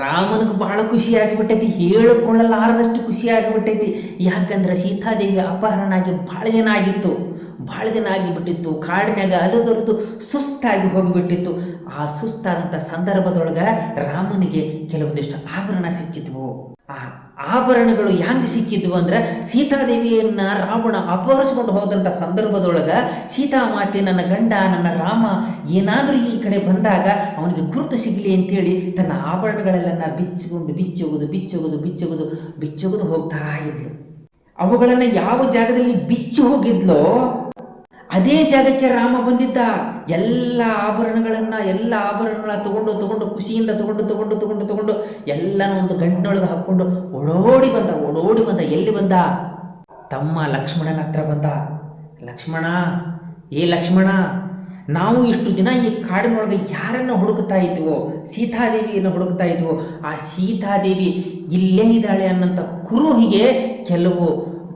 ರಾಮನಿಗೆ ಬಹಳ ಖುಷಿ ಆಗಿಬಿಟ್ಟೈತಿ ಹೇಳಿಕೊಳ್ಳಲಾರದಷ್ಟು ಖುಷಿ ಆಗಿಬಿಟ್ಟೈತಿ ಯಾಕಂದ್ರೆ ಸೀತಾದೇವಿ ಅಪಹರಣ ಆಗಿ ಭಾಳ ದಿನ ಆಗಿತ್ತು. ಭಾಳ ದಿನ ಆಗಿಬಿಟ್ಟಿತ್ತು. ಕಾಡಿನಾಗ ಅಲದೊರೆದು ಸುಸ್ತಾಗಿ ಹೋಗಿಬಿಟ್ಟಿತ್ತು. ಆ ಸುಸ್ತಾದಂಥ ಸಂದರ್ಭದೊಳಗೆ ರಾಮನಿಗೆ ಕೆಲವೊಂದಿಷ್ಟು ಆಭರಣ ಸಿಕ್ಕಿದ್ವು. ಆ ಆಭರಣಗಳು ಹ್ಯಾಂಗೆ ಸಿಕ್ಕಿದ್ವು ಅಂದ್ರೆ ಸೀತಾದೇವಿಯನ್ನ ರಾವಣ ಅಪಹರಿಸ್ಕೊಂಡು ಹೋದಂಥ ಸಂದರ್ಭದೊಳಗೆ ಸೀತಾಮಾತೆ ನನ್ನ ಗಂಡ, ನನ್ನ ರಾಮ ಏನಾದರೂ ಈ ಕಡೆ ಬಂದಾಗ ಅವನಿಗೆ ಗುರುತು ಸಿಗಲಿ ಅಂತೇಳಿ ತನ್ನ ಆಭರಣಗಳೆಲ್ಲ ಬಿಚ್ಚಿಕೊಂಡು ಬಿಚ್ಚೋಗೋದು ಬಿಚ್ಚೋಗುದು ಬಿಚ್ಚೋಗುದು ಬಿಚ್ಚೋಗೋದು ಹೋಗ್ತಾ ಇದ್ಲು. ಅವುಗಳನ್ನು ಯಾವ ಜಾಗದಲ್ಲಿ ಬಿಚ್ಚಿ ಹೋಗಿದ್ಲೋ ಅದೇ ಜಾಗಕ್ಕೆ ರಾಮ ಬಂದಿದ್ದ. ಎಲ್ಲ ಆಭರಣಗಳನ್ನ ಎಲ್ಲ ಆಭರಣಗಳ ತಗೊಂಡು ತಗೊಂಡು, ಖುಷಿಯಿಂದ ತಗೊಂಡು ತಗೊಂಡು ತಗೊಂಡು ತಗೊಂಡು ಎಲ್ಲನೂ ಒಂದು ಗಂಟಿನೊಳಗೆ ಹಾಕ್ಕೊಂಡು ಓಡೋಡಿ ಬಂದ ಓಡೋಡಿ ಬಂದ. ಎಲ್ಲಿ ಬಂದ? ತಮ್ಮ ಲಕ್ಷ್ಮಣನ ಹತ್ರ ಬಂದ. ಲಕ್ಷ್ಮಣ, ಏ ಲಕ್ಷ್ಮಣ, ನಾವು ಇಷ್ಟು ದಿನ ಈ ಕಾಡಿನೊಳಗೆ ಯಾರನ್ನು ಹುಡುಕ್ತಾ ಇದ್ವೋ, ಸೀತಾದೇವಿಯನ್ನು ಹುಡುಕ್ತಾ ಇದ್ವೋ, ಆ ಸೀತಾದೇವಿ ಇಲ್ಲೇ ಇದ್ದಾಳೆ ಅನ್ನೋಂಥ ಕುರುಹಿಗೆ ಕೆಲವು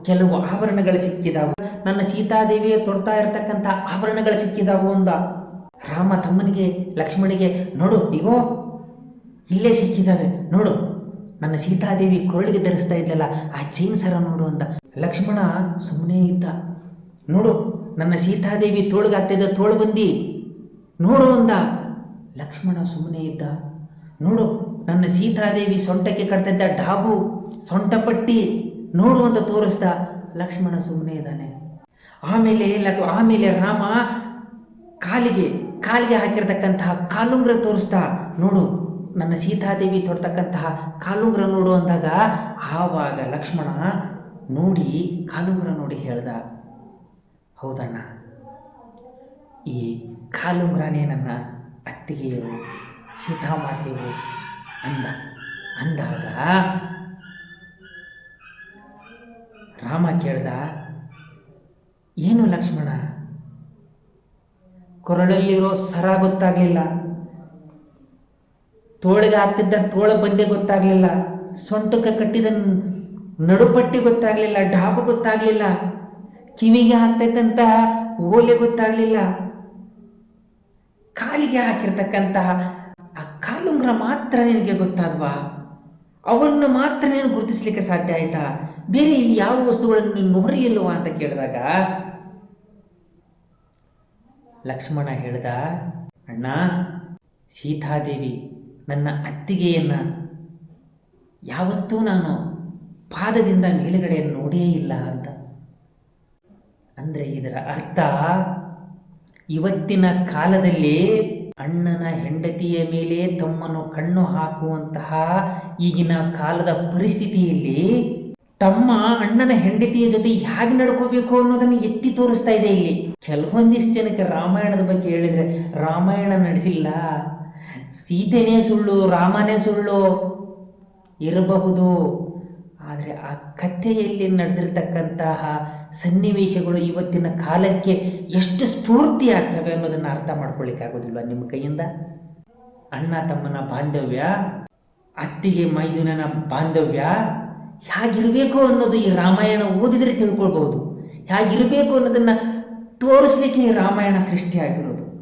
ಕೆಲವು ಆಭರಣಗಳು ಸಿಕ್ಕಿದಾವು. ನನ್ನ ಸೀತಾದೇವಿಯ ತೊಡ್ತಾ ಇರತಕ್ಕಂಥ ಆಭರಣಗಳು ಸಿಕ್ಕಿದಾವು ಅಂದ. ರಾಮ ತಮ್ಮನಿಗೆ, ಲಕ್ಷ್ಮಣಿಗೆ, ನೋಡು, ಇಗೋ, ಇಲ್ಲೇ ಸಿಕ್ಕಿದ್ದಾವೆ, ನೋಡು. ನನ್ನ ಸೀತಾದೇವಿ ಕೊರಳಿಗೆ ಧರಿಸ್ತಾ ಇದ್ದಲ್ಲ ಆ ಚೈನ್ ಸರ ನೋಡು ಅಂತ. ಲಕ್ಷ್ಮಣ ಸುಮ್ಮನೆ ಇದ್ದ. ನೋಡು, ನನ್ನ ಸೀತಾದೇವಿ ತೋಳ್ಗಾಗ್ತಿದ್ದ, ತೋಳು ಬಂದಿ. ನೋಡು ಅಂದ. ಲಕ್ಷ್ಮಣ ಸುಮ್ಮನೆ ಇದ್ದ. ನೋಡು, ನನ್ನ ಸೀತಾದೇವಿ ಸೊಂಟಕ್ಕೆ ಕಟ್ತಿದ್ದ ಡಾಬು, ಸೊಂಟ ಪಟ್ಟಿ, ನೋಡು ಅಂತ ತೋರಿಸ್ದ. ಲಕ್ಷ್ಮಣ ಸುಮ್ಮನೆ ಇದ್ದಾನೆ. ಆಮೇಲೆ ಲಕ್, ಆಮೇಲೆ ರಾಮ ಕಾಲಿಗೆ ಕಾಲಿಗೆ ಹಾಕಿರ್ತಕ್ಕಂತಹ ಕಾಲುಂಗ್ರ ತೋರಿಸ್ತಾ, ನೋಡು, ನನ್ನ ಸೀತಾದೇವಿ ತೊಡ್ತಕ್ಕಂತಹ ಕಾಲುಂಗ್ರ ನೋಡು ಅಂದಾಗ, ಆವಾಗ ಲಕ್ಷ್ಮಣ ನೋಡಿ ಕಾಲುಂಗ್ರ ನೋಡಿ ಹೇಳ್ದ, ಹೌದಣ್ಣ, ಈ ಕಾಲುಂಗ್ರನೇ ನನ್ನ ಅತ್ತಿಗೆಯರು, ಸೀತಾಮಾತೆಯರು ಅಂದ. ಅಂದಾಗ ರಾಮ ಕೇಳ್ದ, ಏನು ಲಕ್ಷ್ಮಣ ಕೊರಳಲ್ಲಿರೋ ಸರ ಗೊತ್ತಾಗ್ಲಿಲ್ಲ. ತೋಳಿಗೆ ಹಾಕ್ತಿದ್ದ ತೋಳ ಬಂದೆ ಗೊತ್ತಾಗ್ಲಿಲ್ಲ. ಸೊಂಟಕ್ಕೆ ಕಟ್ಟಿದ ನಡುಪಟ್ಟಿ ಗೊತ್ತಾಗ್ಲಿಲ್ಲ, ಡಾಬು ಗೊತ್ತಾಗ್ಲಿಲ್ಲ. ಕಿವಿಗೆ ಹಾಕ್ತೈತಂತಹ ಓಲೆ ಗೊತ್ತಾಗ್ಲಿಲ್ಲ. ಕಾಲಿಗೆ ಹಾಕಿರ್ತಕ್ಕಂತಹ ಆ ಕಾಲುಂಗ್ರ ಮಾತ್ರ ನಿನಗೆ ಗೊತ್ತಾದ್ವಾ? ಅವನ್ನು ಮಾತ್ರ ನೀನು ಗುರುತಿಸ್ಲಿಕ್ಕೆ ಸಾಧ್ಯ ಆಯ್ತಾ? ಬೇರೆ ಯಾವ ವಸ್ತುಗಳನ್ನು ನೀನು ನೋಡಿಲ್ವಾ ಅಂತ ಕೇಳಿದಾಗ ಲಕ್ಷ್ಮಣ ಹೇಳ್ದ, ಅಣ್ಣ, ಸೀತಾದೇವಿ ನನ್ನ ಅತ್ತಿಗೆಯನ್ನ ಯಾವತ್ತೂ ನಾನು ಪಾದದಿಂದ ಮೇಲುಗಡೆ ನೋಡೇ ಇಲ್ಲ ಅಂತ. ಅಂದ್ರೆ ಇದರ ಅರ್ಥ, ಇವತ್ತಿನ ಕಾಲದಲ್ಲಿ ಅಣ್ಣನ ಹೆಂಡತಿಯ ಮೇಲೆ ತಮ್ಮನ್ನು ಕಣ್ಣು ಹಾಕುವಂತಹ ಈಗಿನ ಕಾಲದ ಪರಿಸ್ಥಿತಿಯಲ್ಲಿ ತಮ್ಮ ಅಣ್ಣನ ಹೆಂಡತಿಯ ಜೊತೆ ಹೇಗೆ ನಡ್ಕೋಬೇಕು ಅನ್ನೋದನ್ನು ಎತ್ತಿ ತೋರಿಸ್ತಾ ಇದೆ ಇಲ್ಲಿ. ಕೆಲವೊಂದಿಷ್ಟು ಜನಕ್ಕೆ ರಾಮಾಯಣದ ಬಗ್ಗೆ ಹೇಳಿದ್ರೆ, ರಾಮಾಯಣ ನಡೆಸಿಲ್ಲ. ಸೀತೆನೇ ಸುಳ್ಳು, ರಾಮನೇ ಸುಳ್ಳು ಇರಬಹುದು. ಆದರೆ ಆ ಕಥೆಯಲ್ಲಿ ನಡೆದಿರ್ತಕ್ಕಂತಹ ಸನ್ನಿವೇಶಗಳು ಇವತ್ತಿನ ಕಾಲಕ್ಕೆ ಎಷ್ಟು ಸ್ಫೂರ್ತಿ ಆಗ್ತವೆ ಅನ್ನೋದನ್ನು ಅರ್ಥ ಮಾಡ್ಕೊಳ್ಳಿಕ್ಕಾಗೋದಿಲ್ವ ನಿಮ್ಮ ಕೈಯಿಂದ? ಅಣ್ಣ ತಮ್ಮನ ಬಾಂಧವ್ಯ, ಅತ್ತಿಗೆ ಮೈದುನನ ಬಾಂಧವ್ಯ ಹೇಗಿರಬೇಕು ಅನ್ನೋದು ಈ ರಾಮಾಯಣ ಓದಿದರೆ ತಿಳ್ಕೊಳ್ಬಹುದು. ಹೇಗಿರಬೇಕು ಅನ್ನೋದನ್ನು ತೋರಿಸ್ಲಿಕ್ಕೆ ಈ ರಾಮಾಯಣ ಸೃಷ್ಟಿಯಾಗಿರೋದು.